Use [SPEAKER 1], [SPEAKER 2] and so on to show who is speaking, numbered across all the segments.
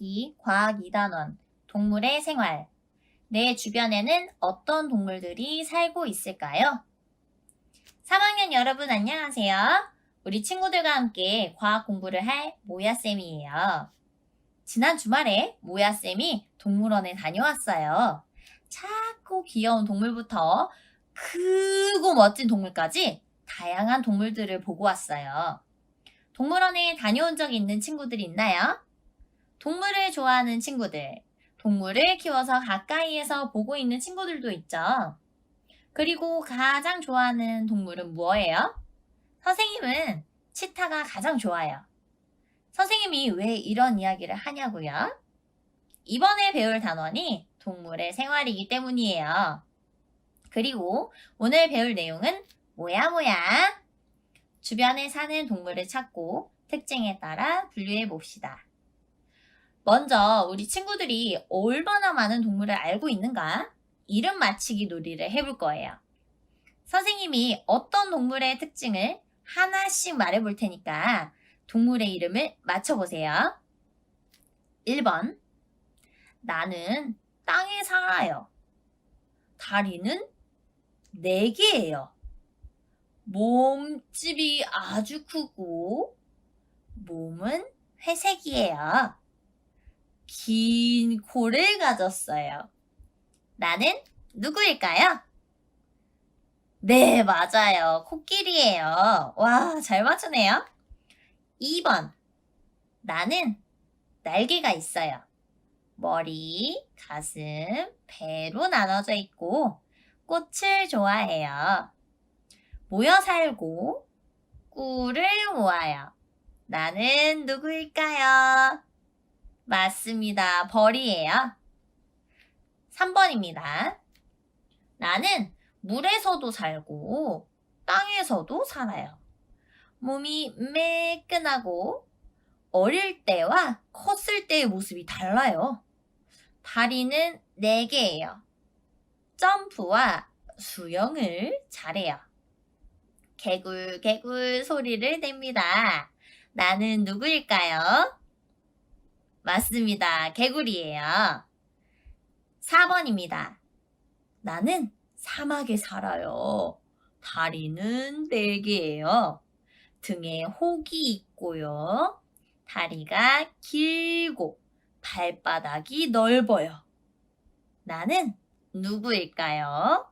[SPEAKER 1] 1학기 과학 2단원 동물의 생활. 내 주변에는 어떤 동물들이 살고 있을까요? 3학년 여러분 안녕하세요. 우리 친구들과 함께 과학 공부를 할 모야쌤이에요. 지난 주말에 모야쌤이 동물원에 다녀왔어요. 작고 귀여운 동물부터 크고 멋진 동물까지 다양한 동물들을 보고 왔어요. 동물원에 다녀온 적 있는 친구들 있나요? 동물을 좋아하는 친구들, 동물을 키워서 가까이에서 보고 있는 친구들도 있죠. 그리고 가장 좋아하는 동물은 뭐예요? 선생님은 치타가 가장 좋아요. 선생님이 왜 이런 이야기를 하냐고요? 이번에 배울 단원이 동물의 생활이기 때문이에요. 그리고 오늘 배울 내용은 뭐야 뭐야? 주변에 사는 동물을 찾고 특징에 따라 분류해 봅시다. 먼저 우리 친구들이 얼마나 많은 동물을 알고 있는가? 이름 맞히기 놀이를 해볼 거예요. 선생님이 어떤 동물의 특징을 하나씩 말해 볼 테니까 동물의 이름을 맞춰보세요. 1번. 나는 땅에 살아요. 다리는 4개예요. 몸집이 아주 크고 몸은 회색이에요. 긴 코를 가졌어요. 나는 누구일까요? 네, 맞아요. 코끼리예요. 와, 잘 맞추네요. 2번. 나는 날개가 있어요. 머리, 가슴, 배로 나눠져 있고 꽃을 좋아해요. 모여 살고 꿀을 모아요. 나는 누구일까요? 맞습니다. 벌이에요. 3번입니다. 나는 물에서도 살고 땅에서도 살아요. 몸이 매끈하고 어릴 때와 컸을 때의 모습이 달라요. 다리는 4개예요. 점프와 수영을 잘해요. 개굴 개굴 소리를 냅니다. 나는 누구일까요? 맞습니다. 개구리예요. 4번입니다. 나는 사막에 살아요. 다리는 4개예요. 등에 혹이 있고요. 다리가 길고 발바닥이 넓어요. 나는 누구일까요?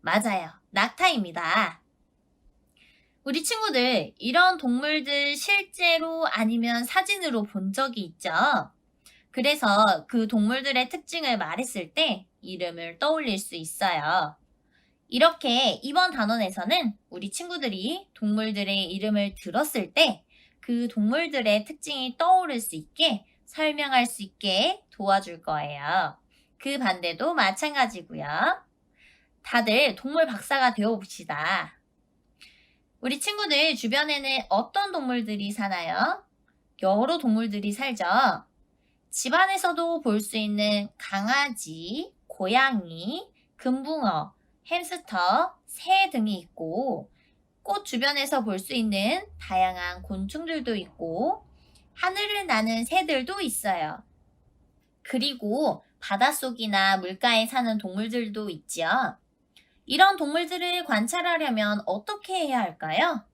[SPEAKER 1] 맞아요. 낙타입니다. 우리 친구들, 이런 동물들 실제로 아니면 사진으로 본 적이 있죠? 그래서 그 동물들의 특징을 말했을 때 이름을 떠올릴 수 있어요. 이렇게 이번 단원에서는 우리 친구들이 동물들의 이름을 들었을 때 그 동물들의 특징이 떠오를 수 있게 설명할 수 있게 도와줄 거예요. 그 반대도 마찬가지고요. 다들 동물 박사가 되어 봅시다. 우리 친구들 주변에는 어떤 동물들이 사나요? 여러 동물들이 살죠. 집안에서도 볼 수 있는 강아지, 고양이, 금붕어, 햄스터, 새 등이 있고, 꽃 주변에서 볼 수 있는 다양한 곤충들도 있고, 하늘을 나는 새들도 있어요. 그리고 바닷속이나 물가에 사는 동물들도 있죠. 이런 동물들을 관찰하려면 어떻게 해야 할까요?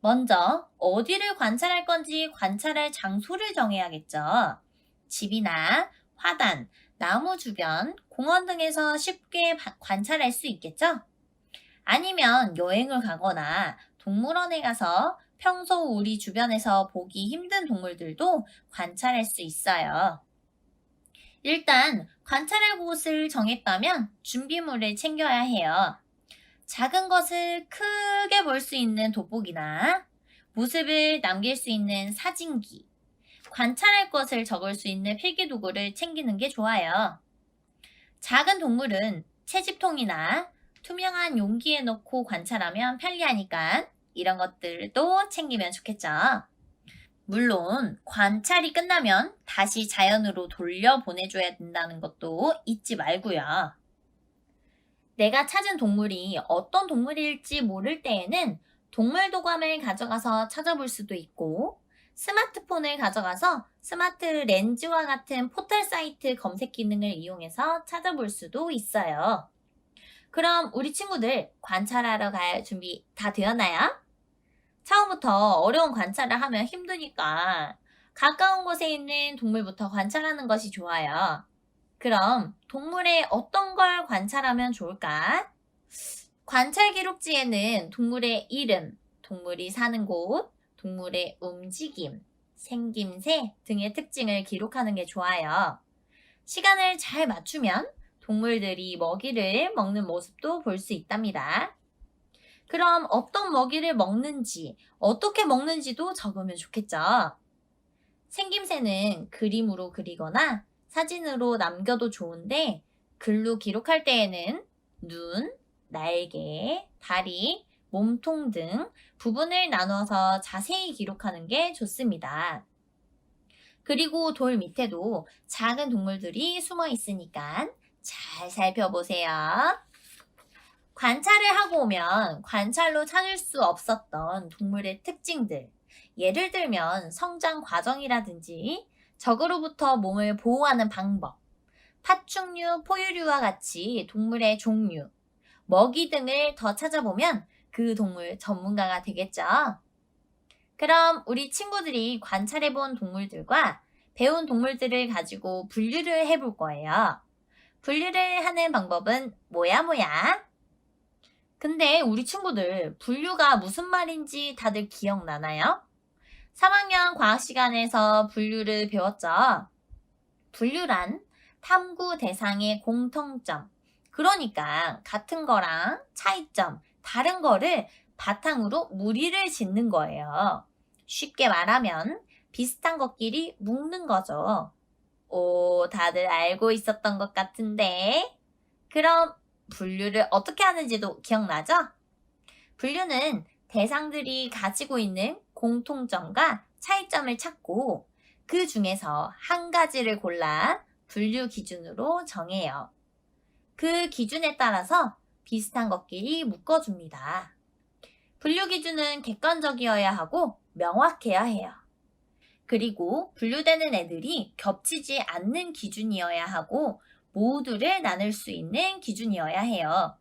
[SPEAKER 1] 먼저 어디를 관찰할 건지 관찰할 장소를 정해야겠죠. 집이나 화단, 나무 주변, 공원 등에서 쉽게 바- 관찰할 수 있겠죠? 아니면 여행을 가거나 동물원에 가서 평소 우리 주변에서 보기 힘든 동물들도 관찰할 수 있어요. 일단 관찰할 곳을 정했다면 준비물을 챙겨야 해요. 작은 것을 크게 볼 수 있는 돋보기나 모습을 남길 수 있는 사진기, 관찰할 것을 적을 수 있는 필기 도구를 챙기는 게 좋아요. 작은 동물은 채집통이나 투명한 용기에 넣고 관찰하면 편리하니까 이런 것들도 챙기면 좋겠죠. 물론 관찰이 끝나면 다시 자연으로 돌려 보내줘야 된다는 것도 잊지 말고요. 내가 찾은 동물이 어떤 동물일지 모를 때에는 동물 도감을 가져가서 찾아볼 수도 있고 스마트폰을 가져가서 스마트 렌즈와 같은 포털 사이트 검색 기능을 이용해서 찾아볼 수도 있어요. 그럼 우리 친구들 관찰하러 갈 준비 다 되었나요? 처음부터 어려운 관찰을 하면 힘드니까 가까운 곳에 있는 동물부터 관찰하는 것이 좋아요. 그럼 동물의 어떤 걸 관찰하면 좋을까? 관찰 기록지에는 동물의 이름, 동물이 사는 곳, 동물의 움직임, 생김새 등의 특징을 기록하는 게 좋아요. 시간을 잘 맞추면 동물들이 먹이를 먹는 모습도 볼 수 있답니다. 그럼 어떤 먹이를 먹는지, 어떻게 먹는지도 적으면 좋겠죠. 생김새는 그림으로 그리거나 사진으로 남겨도 좋은데 글로 기록할 때에는 눈, 날개, 다리, 몸통 등 부분을 나눠서 자세히 기록하는 게 좋습니다. 그리고 돌 밑에도 작은 동물들이 숨어 있으니까 잘 살펴보세요. 관찰을 하고 오면 관찰로 찾을 수 없었던 동물의 특징들, 예를 들면 성장 과정이라든지 적으로부터 몸을 보호하는 방법, 파충류, 포유류와 같이 동물의 종류, 먹이 등을 더 찾아보면 그 동물 전문가가 되겠죠. 그럼 우리 친구들이 관찰해본 동물들과 배운 동물들을 가지고 분류를 해볼 거예요. 분류를 하는 방법은 뭐야 뭐야? 근데 우리 친구들 분류가 무슨 말인지 다들 기억나나요? 3학년 과학 시간에서 분류를 배웠죠. 분류란 탐구 대상의 공통점, 그러니까 같은 거랑 차이점, 다른 거를 바탕으로 무리를 짓는 거예요. 쉽게 말하면 비슷한 것끼리 묶는 거죠. 오, 다들 알고 있었던 것 같은데. 그럼 분류를 어떻게 하는지도 기억나죠? 분류는 대상들이 가지고 있는 공통점과 차이점을 찾고 그 중에서 한 가지를 골라 분류 기준으로 정해요. 그 기준에 따라서 비슷한 것끼리 묶어줍니다. 분류 기준은 객관적이어야 하고 명확해야 해요. 그리고 분류되는 애들이 겹치지 않는 기준이어야 하고 모두를 나눌 수 있는 기준이어야 해요.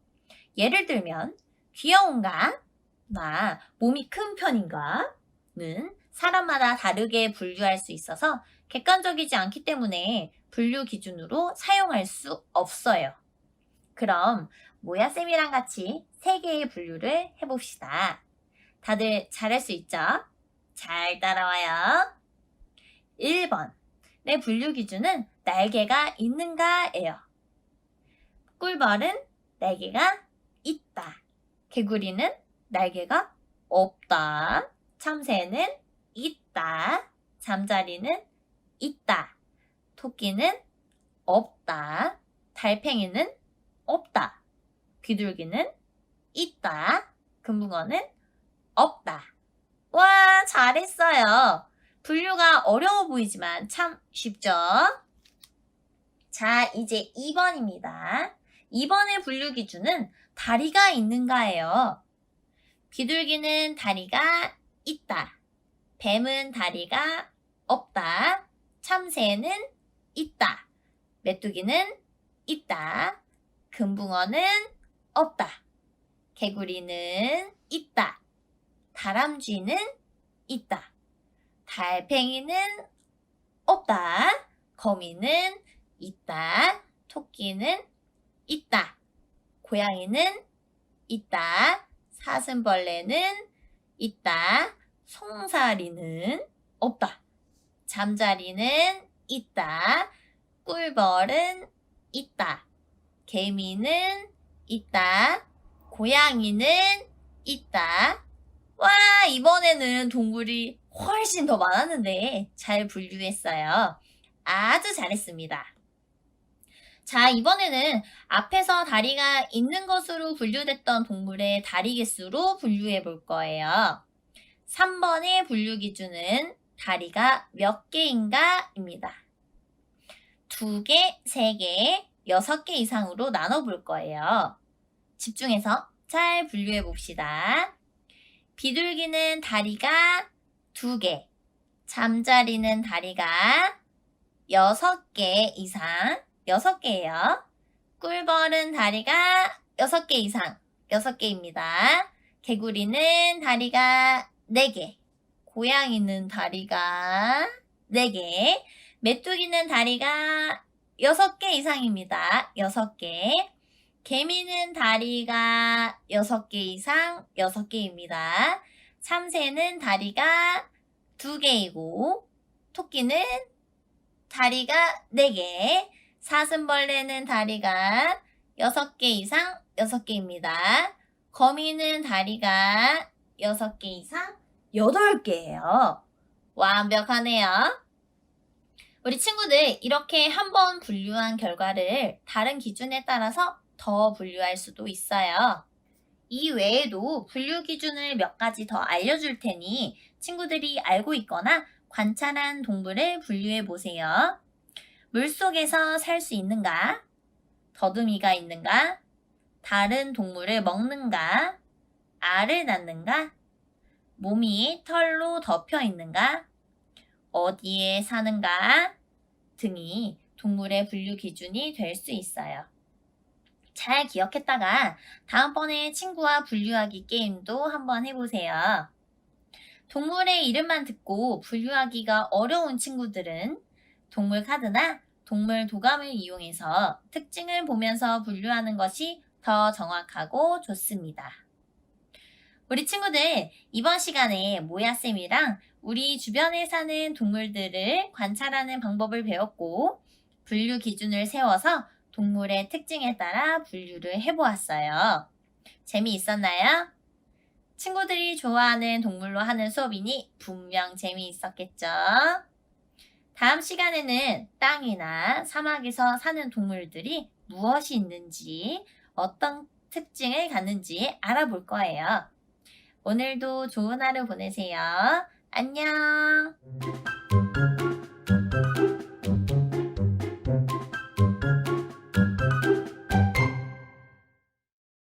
[SPEAKER 1] 예를 들면 귀여운가? 나 몸이 큰 편인가? 는 사람마다 다르게 분류할 수 있어서 객관적이지 않기 때문에 분류 기준으로 사용할 수 없어요. 그럼 모야쌤이랑 같이 세 개의 분류를 해봅시다. 다들 잘할 수 있죠? 잘 따라와요. 1번. 내 분류 기준은 날개가 있는가예요. 꿀벌은 날개가 있다. 개구리는 날개가 없다. 참새는 있다. 잠자리는 있다. 토끼는 없다. 달팽이는 없다. 비둘기는 있다. 금붕어는 없다. 와, 잘했어요. 분류가 어려워 보이지만 참 쉽죠? 자, 이제 2번입니다. 2번의 분류 기준은 다리가 있는가예요. 비둘기는 다리가 있다. 뱀은 다리가 없다. 참새는 있다. 메뚜기는 있다. 금붕어는 없다. 개구리는 있다. 다람쥐는 있다. 달팽이는 없다. 거미는 있다. 토끼는 있다. 고양이는 있다. 사슴벌레는 있다. 송사리는 없다. 잠자리는 있다. 꿀벌은 있다. 개미는 있다. 고양이는 있다. 와, 이번에는 동물이 훨씬 더 많았는데 잘 분류했어요. 아주 잘했습니다. 자, 이번에는 앞에서 다리가 있는 것으로 분류됐던 동물의 다리 개수로 분류해 볼 거예요. 3번의 분류 기준은 다리가 몇 개인가 입니다. 두 개, 세 개, 여섯 개 이상으로 나눠 볼 거예요. 집중해서 잘 분류해 봅시다. 비둘기는 다리가 두 개, 잠자리는 다리가 6개 이상, 6개예요. 꿀벌은 다리가 6개 이상, 6개입니다. 개구리는 다리가 4개. 고양이는 다리가 4개. 메뚜기는 다리가 6개 이상입니다. 6개. 개미는 다리가 6개 이상 6개입니다. 참새는 다리가 2개이고, 토끼는 다리가 4개, 사슴벌레는 다리가 6개 이상 6개입니다. 거미는 다리가 6개 이상 8개예요. 완벽하네요. 우리 친구들 이렇게 한 번 분류한 결과를 다른 기준에 따라서 더 분류할 수도 있어요. 이 외에도 분류 기준을 몇 가지 더 알려줄 테니 친구들이 알고 있거나 관찰한 동물을 분류해 보세요. 물속에서 살 수 있는가? 더듬이가 있는가? 다른 동물을 먹는가? 알을 낳는가? 몸이 털로 덮여 있는가? 어디에 사는가? 등이 동물의 분류 기준이 될 수 있어요. 잘 기억했다가 다음번에 친구와 분류하기 게임도 한번 해보세요. 동물의 이름만 듣고 분류하기가 어려운 친구들은 동물 카드나 동물 도감을 이용해서 특징을 보면서 분류하는 것이 더 정확하고 좋습니다. 우리 친구들, 이번 시간에 모야쌤이랑 우리 주변에 사는 동물들을 관찰하는 방법을 배웠고, 분류 기준을 세워서 동물의 특징에 따라 분류를 해보았어요. 재미있었나요? 친구들이 좋아하는 동물로 하는 수업이니 분명 재미있었겠죠? 다음 시간에는 땅이나 사막에서 사는 동물들이 무엇이 있는지, 어떤 특징을 갖는지 알아볼 거예요. 오늘도 좋은 하루 보내세요. 안녕!